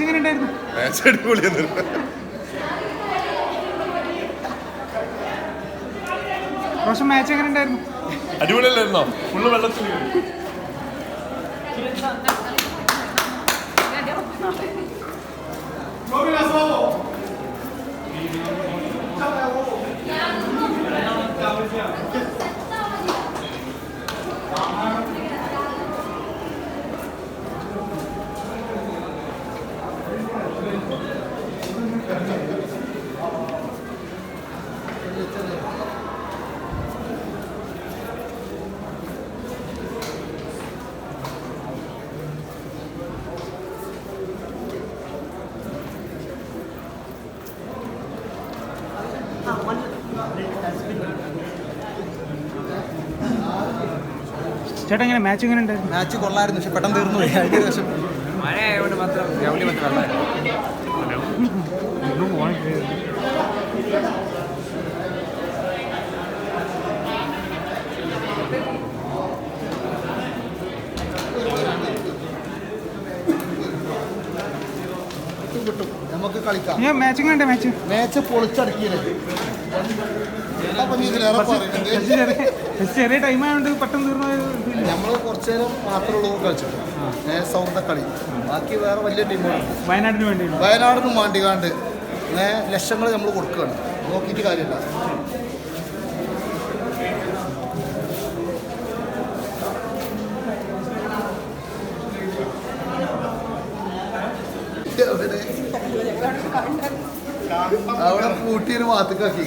Match എങ്ങനെ ഉണ്ടായിരുന്നു? Match അടിപൊളിയാണ് റോഷൻ മാച്ച് എങ്ങനെ ഉണ്ടായിരുന്നു? അടിപൊളിയല്ലായിരുന്നോ? ഫുള്ള് വെള്ളത്തിൽ. ചേട്ടാ എങ്ങനെ മാച്ച് എങ്ങനെ ഉണ്ടായിരുന്നു? മാച്ച് കൊള്ളായിരുന്നു പക്ഷെ പെട്ടെന്ന് തീർന്നു പോയി. അതിന്റെ ശേഷം മഴ ആയതുകൊണ്ട് മാത്രം ഗ്രൗണ്ടിൽ മാത്രം വെള്ളമായിരുന്നു. കിട്ടും നമുക്ക് കളിക്കാം. ഞാൻ മാച്ചിങ് വേണ്ട ഉണ്ട് മാച്ച് മാച്ച് പൊളിച്ചടക്കിയത് ചെറിയ ടൈം ആയതുകൊണ്ട് പെട്ടെന്ന് തീർന്ന നമ്മൾ കുറച്ചു നേരം മാത്രമേ ഉള്ളൂ കളിച്ചിട്ട് കളി ബാക്കി വേറെ വലിയ ടീമാണ് വയനാടിന് വേണ്ടി വയനാടിനും മാണ്ടിക്കാണ്ട് ഏ ലക്ഷങ്ങൾ നമ്മൾ കൊടുക്കുകയാണ് നോക്കിയിട്ട് കാര്യമില്ല? അവിടെ പൂട്ടിയൊരു ഭാഗത്തേക്കാക്കി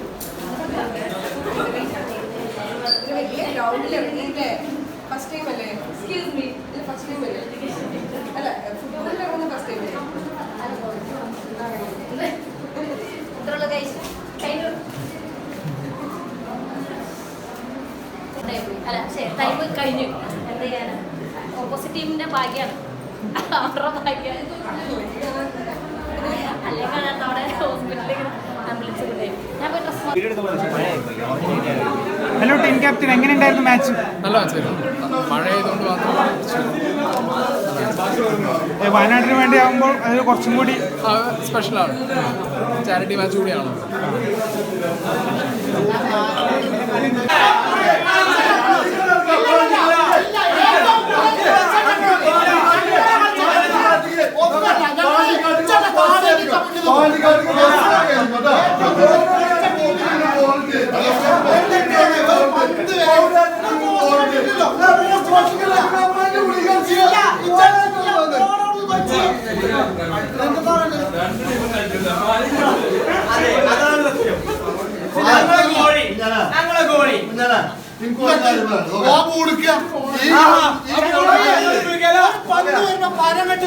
ഫസ്റ്റ് ടൈം അല്ലേ മീ ഫസ്റ്റ് ടൈം അല്ലേ അല്ല ഫുട്ബോളിൽ ഇറങ്ങുന്ന ഫസ്റ്റ് ടൈം അല്ലേ ഇത്രയുള്ള കഴിഞ്ഞു അല്ല ശരി ടൈം കഴിഞ്ഞു ഓപ്പോസിറ്റ് ടീമിന്റെ ഭാഗ്യമാണ് അവരുടെ ഭാഗ്യം അല്ലെങ്കിൽ അവിടെ ഹോസ്പിറ്റലിൽ ആംബുലൻസ് കൊണ്ടുപോയി ഹലോ ടീം ക്യാപ്റ്റൻ എങ്ങനെ ഉണ്ടായിരുന്നു മാച്ച് നല്ല മാച്ചായിരുന്നു വയനാട്ടിന് ആയതുകൊണ്ട് മാത്രം വയനാടിന് വേണ്ടി ആകുമ്പോൾ അത് കുറച്ചും കൂടി സ്പെഷ്യലാണ് ചാരിറ്റി മാച്ച് കൂടിയാണ്.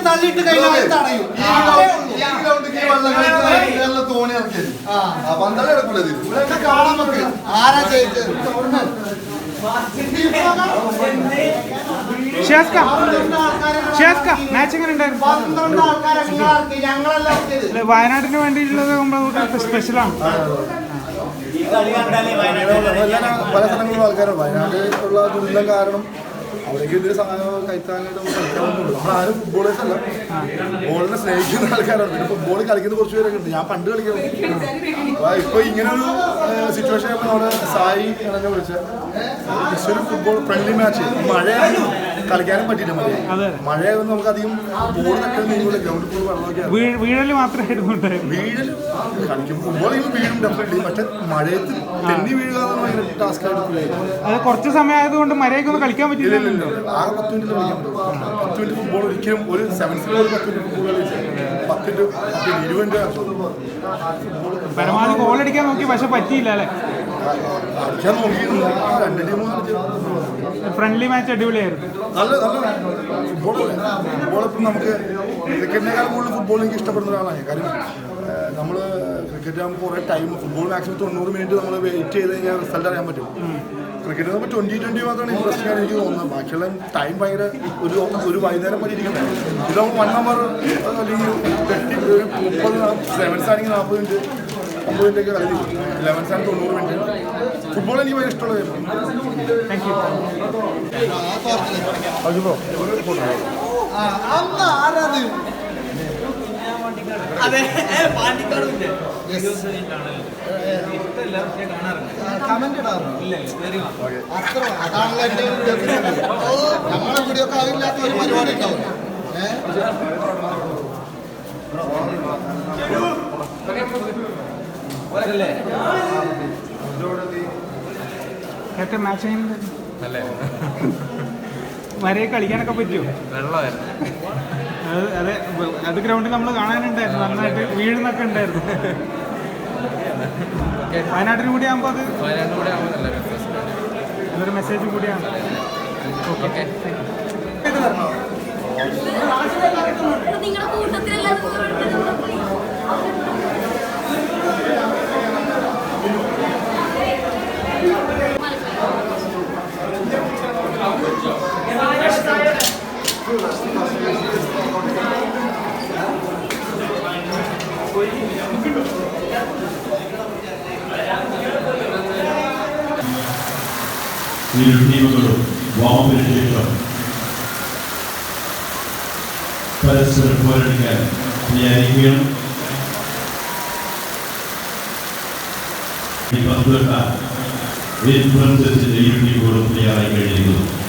തള്ളിയിട്ട് കഴിഞ്ഞാൽ തടയും തോണി ഇറക്കിയത് ആ പന്തള ഇത് ഇവിടെയൊക്കെ കാണാൻ നമുക്ക് ആരാ ജയിച്ചത് മാച്ച് എങ്ങനെ ഉണ്ടായിരുന്നു വയനാടിന് വേണ്ടിയിട്ടുള്ളത് നമ്മൾ സ്പെഷ്യലാണ് പല സ്ഥലങ്ങളിലും ആൾക്കാരുണ്ട്. വയനാട് ഉള്ള ദുരിതം കാരണം അവിടേക്ക് ഇതിൽ കൈത്താങ്ങായിട്ട് നമുക്ക് കളിക്കാവുന്നുള്ളൂ നമ്മളാരും ഫുട്ബോളേഴ്സ് അല്ല. ഫുട്ബോളിനെ സ്നേഹിക്കുന്ന ആൾക്കാരാണ്. പിന്നെ ഫുട്ബോൾ കളിക്കുന്ന കുറച്ച് പേരൊക്കെ ഉണ്ട്. ഞാൻ പണ്ട് കളിക്കണം അപ്പൊ ഇങ്ങനെ ഇങ്ങനൊരു സിറ്റുവേഷൻ നമ്മുടെ സായി എന്നെ വിളിച്ച. ഒരു ഫുട്ബോൾ ഫ്രണ്ട്ലി മാച്ച് മഴയായിരുന്നു. കളിക്കാനും പറ്റിയില്ല മതി. നമുക്ക് അധികം തട്ടാൻ നീങ്ങൂല ഗ്രൗണ്ടിൽ പോയി വെള്ളമൊക്കെ വീഴൽ മാത്രമായിരുന്നു വീഴൽ കളിക്കും. ഫുട്ബോൾ വീഴും ഡെഫിനറ്റ്ലി പക്ഷെ മഴയത്ത് തെന്നി വീഴുക എന്ന് ഭയങ്കര ടാസ്ക് അത് കുറച്ച് സമയം ആയതുകൊണ്ട് ഒന്ന് കളിക്കാൻ പറ്റില്ലല്ലോ ആറ്. പത്ത് മിനിറ്റ് കളിക്കാൻ പറ്റും. പത്ത് മിനിറ്റ് ഫുട്ബോൾ ഒരിക്കലും ഒരു സെവൻസിൽ ഒരു പത്ത് മിനിറ്റ് ഫുട്ബോൾ കളിച്ചു പത്ത് ഇരുപത് പരമാവധി ഗോൾ അടിക്കാൻ നോക്കി പക്ഷെ പറ്റിയില്ല അല്ലേ? ഫ്രണ്ട്ലി മാച്ച് അടിപൊളിയായിരുന്നു. നല്ല നല്ല ഫുട്ബോൾ ഇപ്പം നമുക്ക് ക്രിക്കറ്റിനേക്കാൾ കൂടുതൽ ഫുട്ബോൾ എനിക്ക് ഇഷ്ടപ്പെടുന്ന ഒരാളാണ്. കാര്യം നമ്മൾ ക്രിക്കറ്റ് ആകുമ്പോൾ കുറേ ടൈം ഫുട്ബോൾ മാക്സിമം തൊണ്ണൂറ് മിനിറ്റ് നമ്മൾ വെയിറ്റ് ചെയ്ത് കഴിഞ്ഞാൽ റിസൾട്ട് അറിയാൻ പറ്റും. ക്രിക്കറ്റ് നമുക്ക് ട്വന്റി ട്വന്റി മാത്രമാണ് ഇൻട്രസ്റ്റിംഗ് ആണ് എനിക്ക് തോന്നുന്നത്. ബാക്കിയുള്ള ടൈം ഭയങ്കര ഒരു ഒരു വൈകുന്നേരം പോലെ ഇരിക്കുന്നത് ഇതാകുമ്പോൾ വൺ അവർ അല്ലെങ്കിൽ ഒരു മുപ്പത് സെവൻസ് ആണെങ്കിൽ നാൽപ്പത് മിനിറ്റ് ലെവൻസ് ആണ് തൊണ്ണൂറ് മിനിറ്റ് ഫുട്ബോൾ എനിക്ക് ഭയങ്കര ഇഷ്ടമുള്ള കമന്റ് ഇടാറുണ്ട് അത്ര അതാണല്ലോ എന്റെ നമ്മളെ വീഡിയോ ഒക്കെ ആവില്ലാത്ത ഒരു പരിപാടി ഉണ്ടാവും ഏഹ് നേരത്തെ മാച്ച് വരെ കളിക്കാനൊക്കെ പറ്റുമോ വെള്ളമായിരുന്നു. അത് അതെ ഗ്രൗണ്ടിൽ നമ്മൾ കാണാനുണ്ടായിരുന്നു. നന്നായിട്ട് വീഴുന്നൊക്കെ ഉണ്ടായിരുന്നു. വയനാട്ടിന് കൂടി ആകുമ്പോൾ അത് 우리를 마음을 주시옵 말씀을 구하는 게 아니고요. ഈ പന്തുകെട്ട ഇരു ടീമുകളും തയ്യാറായി കഴിഞ്ഞിരിക്കുന്നു.